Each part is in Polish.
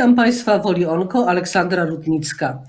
Witam Państwa w Olionko, Aleksandra Rudnicka.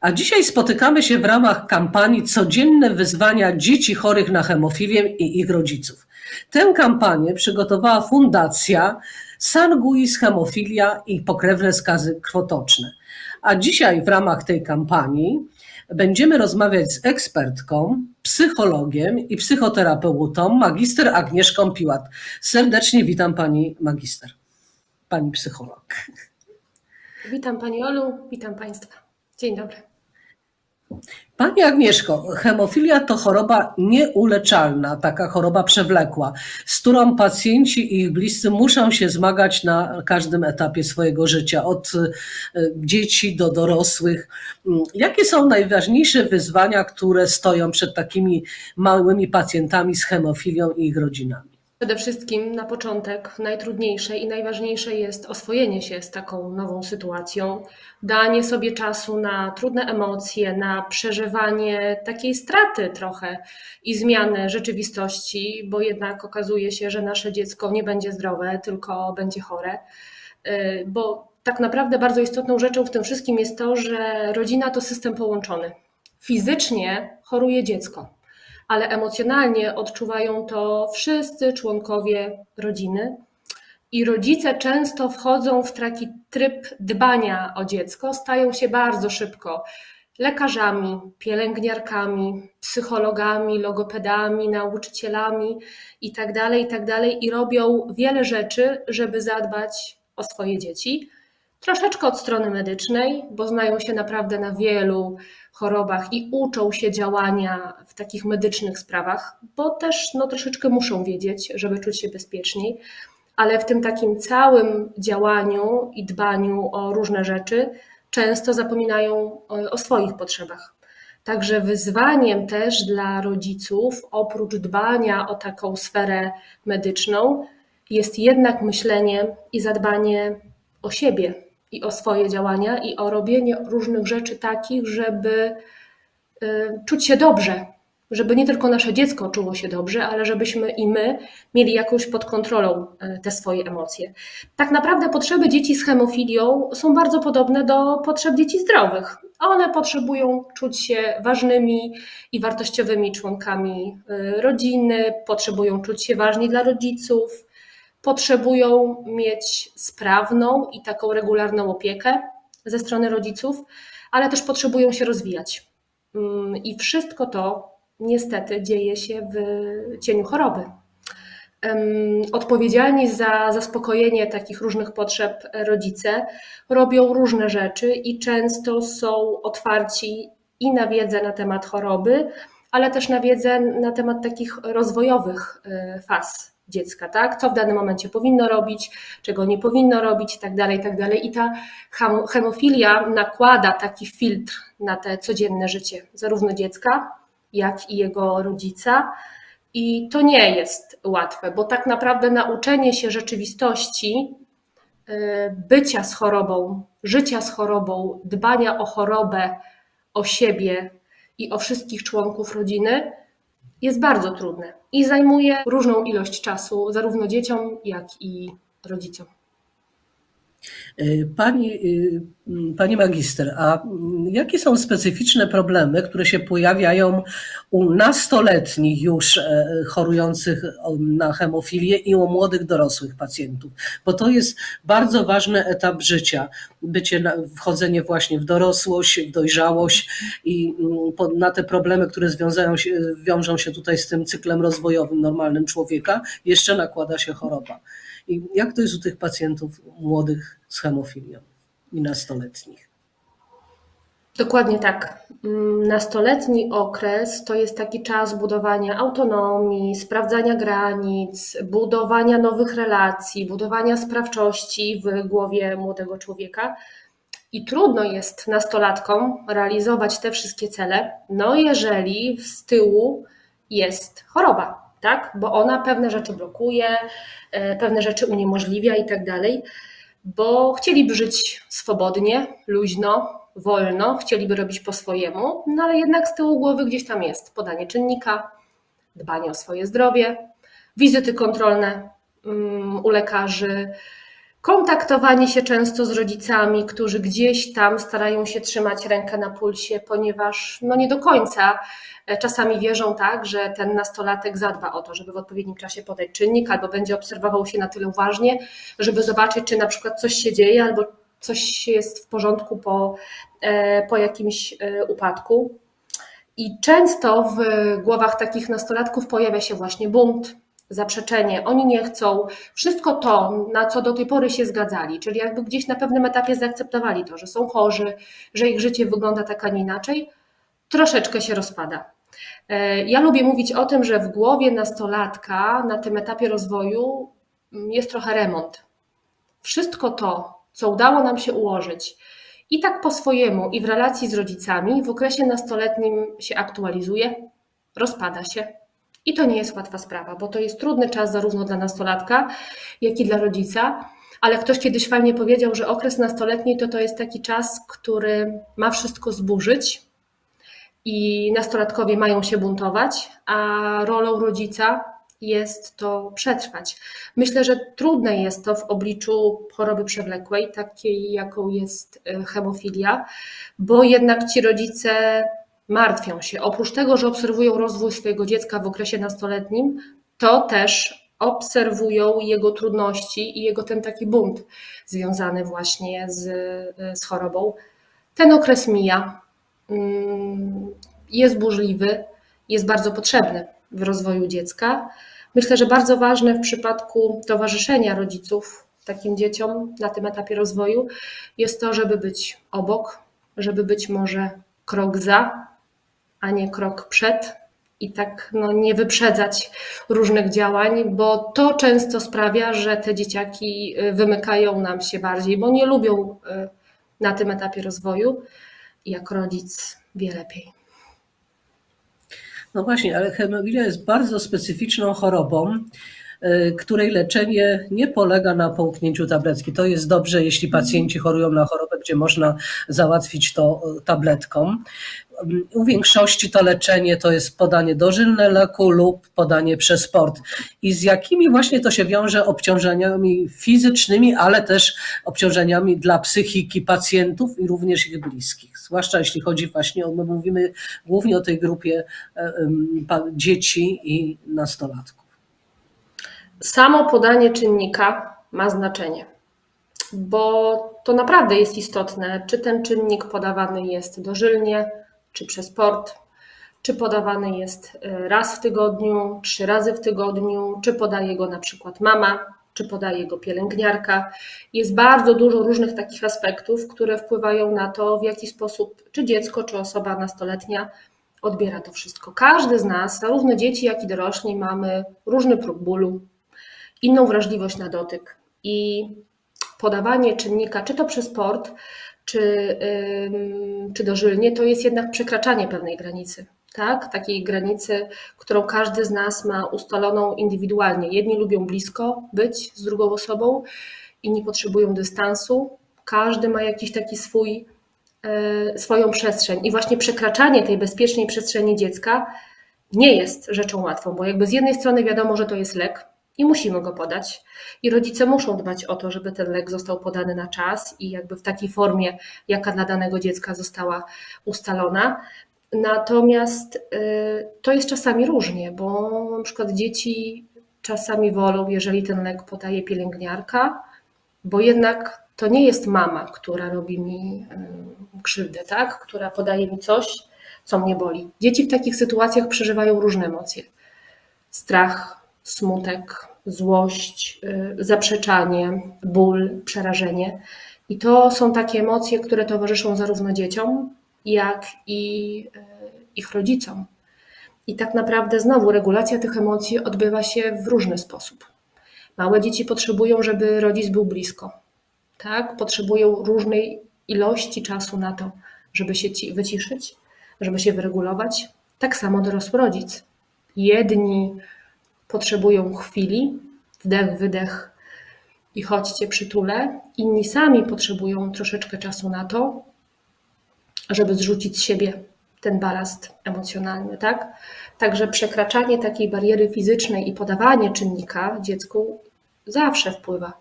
A dzisiaj spotykamy się w ramach kampanii Codzienne wyzwania dzieci chorych na hemofilię i ich rodziców. Tę kampanię przygotowała Fundacja Sanguis Hemofilia i pokrewne skazy krwotoczne. A dzisiaj w ramach tej kampanii będziemy rozmawiać z ekspertką, psychologiem i psychoterapeutą, magister Agnieszką Piłat. Serdecznie witam Pani magister, Pani psycholog. Witam Pani Olu, witam Państwa. Dzień dobry. Pani Agnieszko, hemofilia to choroba nieuleczalna, taka choroba przewlekła, z którą pacjenci i ich bliscy muszą się zmagać na każdym etapie swojego życia, od y, dzieci do dorosłych. Jakie są najważniejsze wyzwania, które stoją przed takimi małymi pacjentami z hemofilią i ich rodzinami? Przede wszystkim na początek najtrudniejsze i najważniejsze jest oswojenie się z taką nową sytuacją, danie sobie czasu na trudne emocje, na przeżywanie takiej straty trochę i zmiany rzeczywistości, bo jednak okazuje się, że nasze dziecko nie będzie zdrowe, tylko będzie chore. Y, bo tak naprawdę bardzo istotną rzeczą w tym wszystkim jest to, że rodzina to system połączony. Fizycznie choruje dziecko ale emocjonalnie odczuwają to wszyscy członkowie rodziny. I rodzice często wchodzą w taki tryb dbania o dziecko, stają się bardzo szybko lekarzami, pielęgniarkami, psychologami, logopedami, nauczycielami itd., tak itd. Tak i robią wiele rzeczy, żeby zadbać o swoje dzieci. Troszeczkę od strony medycznej, bo znają się naprawdę na wielu chorobach i uczą się działania w takich medycznych sprawach, bo też no, troszeczkę muszą wiedzieć, żeby czuć się bezpieczniej, ale w tym takim całym działaniu i dbaniu o różne rzeczy często zapominają o, swoich potrzebach. Także wyzwaniem też dla rodziców, oprócz dbania o taką sferę medyczną, jest jednak myślenie i zadbanie o siebie, i o swoje działania i o robienie różnych rzeczy takich, żeby y, czuć się dobrze, żeby nie tylko nasze dziecko czuło się dobrze, ale żebyśmy i my mieli jakąś pod kontrolą y, te swoje emocje. Tak naprawdę potrzeby dzieci z hemofilią są bardzo podobne do potrzeb dzieci zdrowych. One potrzebują czuć się ważnymi i wartościowymi członkami y, rodziny, potrzebują czuć się ważni dla rodziców, potrzebują mieć sprawną i taką regularną opiekę ze strony rodziców, ale też potrzebują się rozwijać. Mm, I wszystko to niestety dzieje się w cieniu choroby. Odpowiedzialni za zaspokojenie takich różnych potrzeb rodzice robią różne rzeczy i często są otwarci i na wiedzę na temat choroby, ale też na wiedzę na temat takich rozwojowych e, faz dziecka, tak? Co w danym momencie powinno robić, czego nie powinno robić, tak dalej, i tak dalej. I ta hemofilia nakłada taki filtr na te codzienne życie, zarówno dziecka, jak i jego rodzica. I to nie jest łatwe, bo tak naprawdę nauczenie się rzeczywistości, y, bycia z chorobą, życia z chorobą, dbania o chorobę, o siebie i o wszystkich członków rodziny jest bardzo trudne i zajmuje różną ilość czasu zarówno dzieciom, jak i rodzicom. Y, pani, y, pani magister, a jakie są specyficzne problemy, które się pojawiają u nastoletnich już e, chorujących na hemofilię i u młodych dorosłych pacjentów? Bo to jest bardzo ważny etap życia, bycie, wchodzenie właśnie w dorosłość, w dojrzałość i mm, na te problemy, które związają się, wiążą się tutaj z tym cyklem rozwojowym normalnym człowieka, jeszcze nakłada się choroba. I jak to jest u tych pacjentów młodych z hemofilią i nastoletnich? Dokładnie tak. Mm, nastoletni okres to jest taki czas budowania autonomii, sprawdzania granic, budowania nowych relacji, budowania sprawczości w głowie młodego człowieka. I trudno jest nastolatkom realizować te wszystkie cele, no jeżeli z tyłu jest choroba tak? Bo ona pewne rzeczy blokuje, e, pewne rzeczy uniemożliwia i tak dalej, bo chcieliby żyć swobodnie, luźno, wolno, chcieliby robić po swojemu, no ale jednak z tyłu głowy gdzieś tam jest podanie czynnika, dbanie o swoje zdrowie, wizyty kontrolne mm, u lekarzy, kontaktowanie się często z rodzicami, którzy gdzieś tam starają się trzymać rękę na pulsie, ponieważ no nie do końca e, czasami wierzą tak, że ten nastolatek zadba o to, żeby w odpowiednim czasie podać czynnik, albo będzie obserwował się na tyle uważnie, żeby zobaczyć, czy na przykład coś się dzieje, albo coś jest w porządku po, e, po jakimś e, upadku. I często w głowach takich nastolatków pojawia się właśnie bunt, zaprzeczenie, oni nie chcą, wszystko to, na co do tej pory się zgadzali, czyli jakby gdzieś na pewnym etapie zaakceptowali to, że są chorzy, że ich życie wygląda tak, a nie inaczej, troszeczkę się rozpada. E, ja lubię mówić o tym, że w głowie nastolatka na tym etapie rozwoju mm, jest trochę remont. Wszystko to, co udało nam się ułożyć, i tak po swojemu, i w relacji z rodzicami, w okresie nastoletnim się aktualizuje, rozpada się i to nie jest łatwa sprawa, bo to jest trudny czas zarówno dla nastolatka, jak i dla rodzica. Ale ktoś kiedyś fajnie powiedział, że okres nastoletni to to jest taki czas, który ma wszystko zburzyć i nastolatkowie mają się buntować, a rolą rodzica jest to przetrwać. Myślę, że trudne jest to w obliczu choroby przewlekłej, takiej jaką jest e, hemofilia, bo jednak ci rodzice martwią się. Oprócz tego, że obserwują rozwój swojego dziecka w okresie nastoletnim, to też obserwują jego trudności i jego ten taki bunt związany właśnie z, z chorobą. Ten okres mija, mm, jest burzliwy, jest bardzo potrzebny w rozwoju dziecka. Myślę, że bardzo ważne w przypadku towarzyszenia rodziców takim dzieciom na tym etapie rozwoju jest to, żeby być obok, żeby być może krok za, a nie krok przed i tak no, nie wyprzedzać różnych działań, bo to często sprawia, że te dzieciaki y, wymykają nam się bardziej, bo nie lubią y, na tym etapie rozwoju. Jak rodzic wie lepiej. No właśnie, ale hemofilia jest bardzo specyficzną chorobą, której leczenie nie polega na połknięciu tabletki. To jest dobrze, jeśli pacjenci chorują na chorobę, gdzie można załatwić to tabletką. U większości to leczenie to jest podanie dożylne leku lub podanie przez sport. I z jakimi właśnie to się wiąże obciążeniami fizycznymi, ale też obciążeniami dla psychiki pacjentów i również ich bliskich. Zwłaszcza jeśli chodzi właśnie o, my mówimy głównie o tej grupie dzieci i nastolatków. Samo podanie czynnika ma znaczenie bo to naprawdę jest istotne, czy ten czynnik podawany jest dożylnie, czy przez port, czy podawany jest y, raz w tygodniu, trzy razy w tygodniu, czy podaje go na przykład mama, czy podaje go pielęgniarka. Jest bardzo dużo różnych takich aspektów, które wpływają na to, w jaki sposób czy dziecko, czy osoba nastoletnia odbiera to wszystko. Każdy z nas, zarówno dzieci, jak i dorośli, mamy różny próg bólu, inną wrażliwość na dotyk i podawanie czynnika, czy to przez port, czy, czy dożylnie, to jest jednak przekraczanie pewnej granicy. Tak? Takiej granicy, którą każdy z nas ma ustaloną indywidualnie. Jedni lubią blisko być z drugą osobą, inni potrzebują dystansu. Każdy ma jakiś taki swój, e, swoją przestrzeń. I właśnie przekraczanie tej bezpiecznej przestrzeni dziecka nie jest rzeczą łatwą, bo jakby z jednej strony wiadomo, że to jest lek, i musimy go podać. I rodzice muszą dbać o to, żeby ten lek został podany na czas i jakby w takiej formie, jaka dla danego dziecka została ustalona. Natomiast y, to jest czasami różnie, bo na przykład dzieci czasami wolą, jeżeli ten lek podaje pielęgniarka, bo jednak to nie jest mama, która robi mi y, krzywdę, tak? która podaje mi coś, co mnie boli. Dzieci w takich sytuacjach przeżywają różne emocje. Strach, smutek, złość, y, zaprzeczanie, ból, przerażenie. I to są takie emocje, które towarzyszą zarówno dzieciom, jak i y, ich rodzicom. I tak naprawdę znowu regulacja tych emocji odbywa się w różny sposób. Małe dzieci potrzebują, żeby rodzic był blisko. Tak? Potrzebują różnej ilości czasu na to, żeby się wyciszyć, żeby się wyregulować. Tak samo dorosły rodzic. Jedni potrzebują chwili, wdech, wydech i chodźcie przytule. Inni sami potrzebują troszeczkę czasu na to, żeby zrzucić z siebie ten balast emocjonalny, tak? Także przekraczanie takiej bariery fizycznej i podawanie czynnika dziecku zawsze wpływa.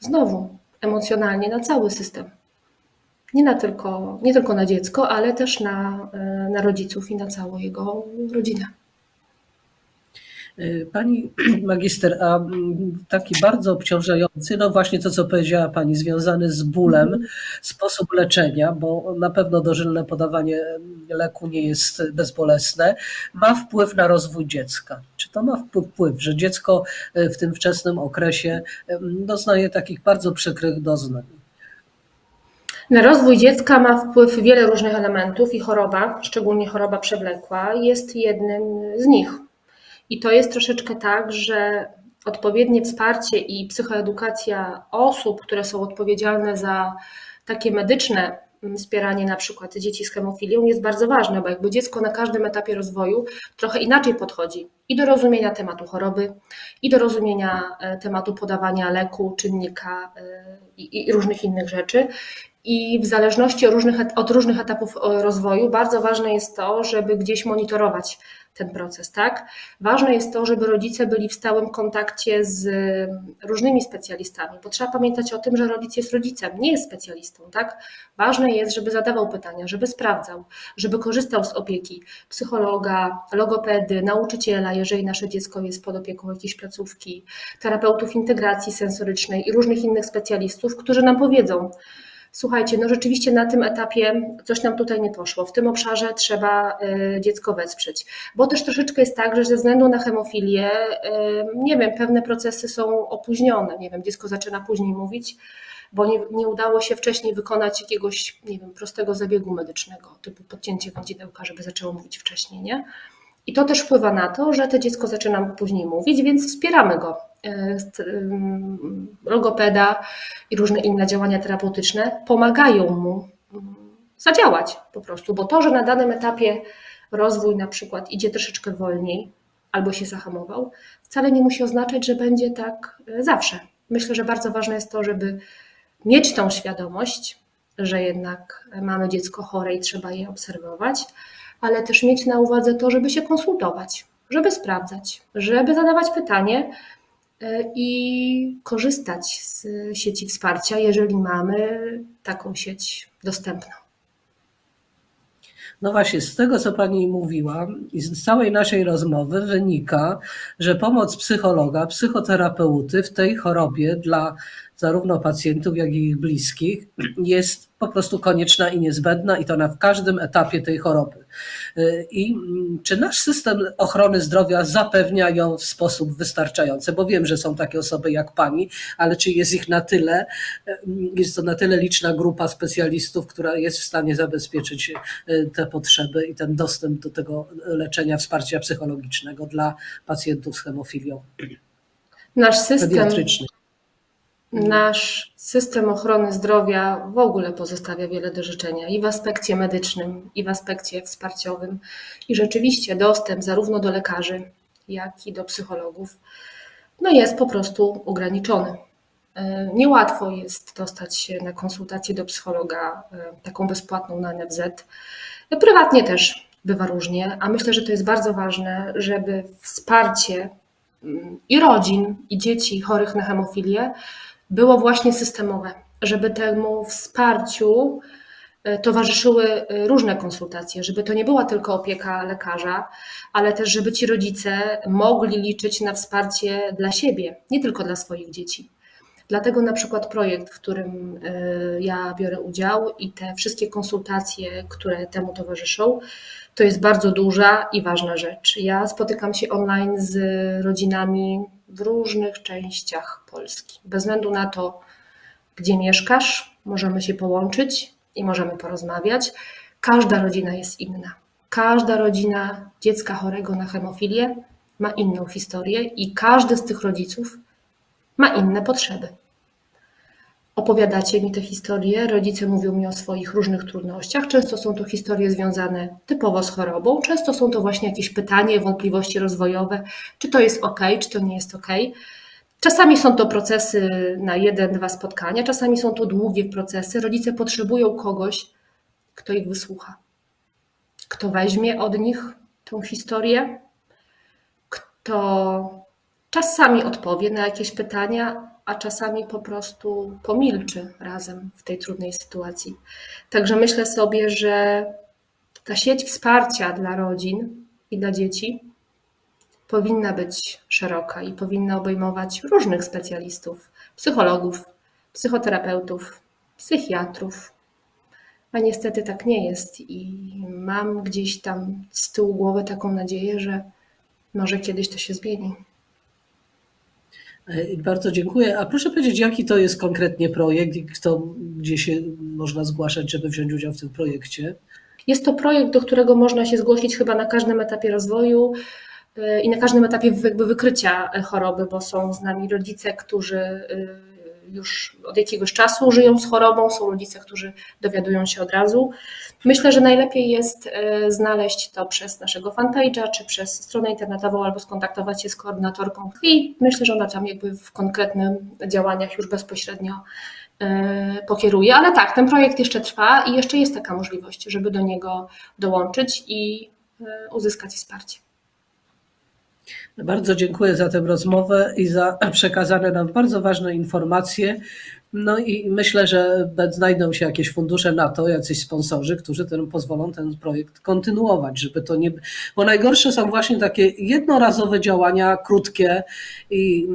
Znowu, emocjonalnie na cały system. Nie, na tylko, nie tylko na dziecko, ale też na, e, na rodziców i na całą jego rodzinę. Pani magister, a taki bardzo obciążający, no właśnie to, co powiedziała Pani, związany z bólem, sposób leczenia, bo na pewno dożylne podawanie leku nie jest bezbolesne, ma wpływ na rozwój dziecka. Czy to ma wpływ, że dziecko w tym wczesnym okresie doznaje takich bardzo przykrych doznań? Na rozwój dziecka ma wpływ wiele różnych elementów i choroba, szczególnie choroba przewlekła, jest jednym z nich. I to jest troszeczkę tak, że odpowiednie wsparcie i psychoedukacja osób, które są odpowiedzialne za takie medyczne wspieranie na przykład dzieci z hemofilią jest bardzo ważne, bo jakby dziecko na każdym etapie rozwoju trochę inaczej podchodzi i do rozumienia tematu choroby, i do rozumienia e, tematu podawania leku, czynnika e, i, różnych innych rzeczy. I w zależności od różnych, od różnych etapów e, rozwoju, bardzo ważne jest to, żeby gdzieś monitorować ten proces, tak? Ważne jest to, żeby rodzice byli w stałym kontakcie z różnymi specjalistami, bo trzeba pamiętać o tym, że rodzic jest rodzicem, nie jest specjalistą, tak? Ważne jest, żeby zadawał pytania, żeby sprawdzał, żeby korzystał z opieki psychologa, logopedy, nauczyciela, jeżeli nasze dziecko jest pod opieką jakiejś placówki, terapeutów integracji sensorycznej i różnych innych specjalistów, którzy nam powiedzą, słuchajcie, no rzeczywiście na tym etapie coś nam tutaj nie poszło, w tym obszarze trzeba y, dziecko wesprzeć. Bo też troszeczkę jest tak, że ze względu na hemofilię, y, nie wiem, pewne procesy są opóźnione, nie wiem, dziecko zaczyna później mówić, bo nie, nie udało się wcześniej wykonać jakiegoś, nie wiem, prostego zabiegu medycznego, typu podcięcie wądzidełka, żeby zaczęło mówić wcześniej, nie? I to też wpływa na to, że to dziecko zaczyna później mówić, więc wspieramy go. E, logopeda i różne inne działania terapeutyczne pomagają mu mm, zadziałać po prostu, bo to, że na danym etapie rozwój na przykład idzie troszeczkę wolniej albo się zahamował, wcale nie musi oznaczać, że będzie tak e, zawsze. Myślę, że bardzo ważne jest to, żeby mieć tą świadomość, że jednak mamy dziecko chore i trzeba je obserwować, ale też mieć na uwadze to, żeby się konsultować, żeby sprawdzać, żeby zadawać pytanie e, i korzystać z sieci wsparcia, jeżeli mamy taką sieć dostępną. No właśnie, z tego co Pani mówiła i z całej naszej rozmowy wynika, że pomoc psychologa, psychoterapeuty w tej chorobie dla zarówno pacjentów, jak i ich bliskich jest po prostu konieczna i niezbędna i to na każdym etapie tej choroby. I czy nasz system ochrony zdrowia zapewnia ją w sposób wystarczający? Bo wiem, że są takie osoby jak pani, ale czy jest ich na tyle, jest to na tyle liczna grupa specjalistów, która jest w stanie zabezpieczyć e, te potrzeby i ten dostęp do tego leczenia, wsparcia psychologicznego dla pacjentów z hemofilią? Nasz system Nasz system ochrony zdrowia w ogóle pozostawia wiele do życzenia i w aspekcie medycznym, i w aspekcie wsparciowym. I rzeczywiście dostęp zarówno do lekarzy, jak i do psychologów no jest po prostu ograniczony. E, niełatwo jest dostać się na konsultację do psychologa, e, taką bezpłatną na NFZ. Prywatnie też bywa różnie, a myślę, że to jest bardzo ważne, żeby wsparcie mm, i rodzin, i dzieci chorych na hemofilię było właśnie systemowe, żeby temu wsparciu e, towarzyszyły e, różne konsultacje, żeby to nie była tylko opieka lekarza, ale też żeby ci rodzice mogli liczyć na wsparcie dla siebie, nie tylko dla swoich dzieci. Dlatego na przykład projekt, w którym e, ja biorę udział i te wszystkie konsultacje, które temu towarzyszą, to jest bardzo duża i ważna rzecz. Ja spotykam się online z rodzinami w różnych częściach Polski. Bez względu na to, gdzie mieszkasz, możemy się połączyć i możemy porozmawiać. Każda rodzina jest inna. Każda rodzina dziecka chorego na hemofilię ma inną historię i każdy z tych rodziców ma inne potrzeby. Opowiadacie mi te historie, rodzice mówią mi o swoich różnych trudnościach. Często są to historie związane typowo z chorobą, często są to właśnie jakieś pytania, wątpliwości rozwojowe, czy to jest ok, czy to nie jest ok. Czasami są to procesy na jeden, dwa spotkania, czasami są to długie procesy. Rodzice potrzebują kogoś, kto ich wysłucha, kto weźmie od nich tą historię, kto czasami odpowie na jakieś pytania, a czasami po prostu pomilczy razem w tej trudnej sytuacji. Także myślę sobie, że ta sieć wsparcia dla rodzin i dla dzieci powinna być szeroka i powinna obejmować różnych specjalistów, psychologów, psychoterapeutów, psychiatrów. A niestety tak nie jest i mam gdzieś tam z tyłu głowy taką nadzieję, że może kiedyś to się zmieni. E, Bardzo dziękuję. A proszę powiedzieć, jaki to jest konkretnie projekt i kto, gdzie się można zgłaszać, żeby wziąć udział w tym projekcie? Jest to projekt, do którego można się zgłosić chyba na każdym etapie rozwoju y, i na każdym etapie jakby wykrycia choroby, bo są z nami rodzice, którzy już od jakiegoś czasu żyją z chorobą, są rodzice, którzy dowiadują się od razu. Myślę, że najlepiej jest y, znaleźć to przez naszego fanpage'a, czy przez stronę internetową, albo skontaktować się z koordynatorką i myślę, że ona tam jakby w konkretnych działaniach już bezpośrednio y, pokieruje. Ale tak, ten projekt jeszcze trwa i jeszcze jest taka możliwość, żeby do niego dołączyć i y, uzyskać wsparcie. Bardzo dziękuję za tę rozmowę i za przekazane nam bardzo ważne informacje. No i myślę, że znajdą się jakieś fundusze na to, jacyś sponsorzy, którzy ten, pozwolą ten projekt kontynuować, żeby to nie. Bo najgorsze są właśnie takie jednorazowe działania, krótkie, i,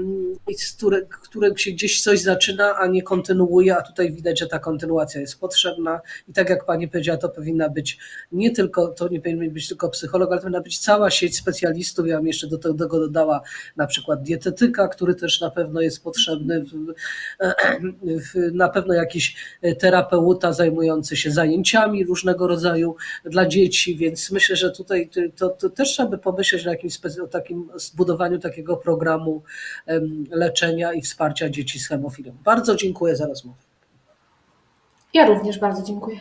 i z które, które się gdzieś coś zaczyna, a nie kontynuuje, a tutaj widać, że ta kontynuacja jest potrzebna. I tak jak pani powiedziała, to powinna być nie tylko, to nie powinien być tylko psycholog, ale powinna być cała sieć specjalistów. Ja bym jeszcze do tego dodała na przykład dietetyka, który też na pewno jest potrzebny. W, na pewno jakiś terapeuta zajmujący się zajęciami różnego rodzaju dla dzieci, więc myślę, że tutaj to, to też trzeba by pomyśleć o, jakimś, o takim zbudowaniu takiego programu leczenia i wsparcia dzieci z hemofilią. Bardzo dziękuję za rozmowę. Ja również bardzo dziękuję.